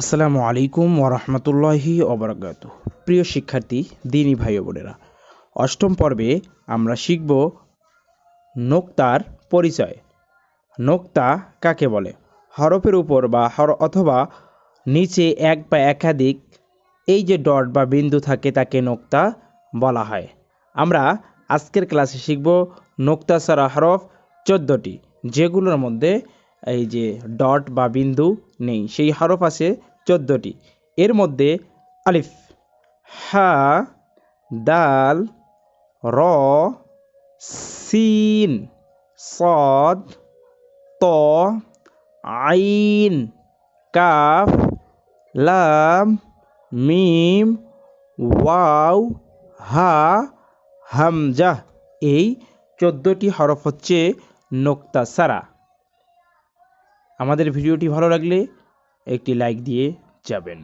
আসসালামু আলাইকুম ওরহমতুল্লাহি অবরাকাত প্রিয় শিক্ষার্থী, দিনী ভাই বোনেরা, অষ্টম পর্বে আমরা শিখব নোক্তার পরিচয়। নোক্তা কাকে বলে? হরফের উপর বা হর অথবা নিচে এক বা একাধিক এই যে ডট বা বিন্দু থাকে তাকে নোক্তা বলা হয়। আমরা আজকের ক্লাসে শিখব নোক্তা সারা হরফ চোদ্দোটি, যেগুলোর মধ্যে এই যে ডট বা বিন্দু নেই, সেই হরফ আছে চোদ্দোটি। এর মধ্যে আলিফ, হা, দাল, র, সিন, সদ, ত, আইন, কাফ, লাম, মিম, ওয়াও, হা, হামজা। এই চোদ্দোটি হরফ হচ্ছে নোক্তা সারা। আমাদের ভিডিওটি ভালো লাগলে একটি লাইক দিয়ে যাবেন।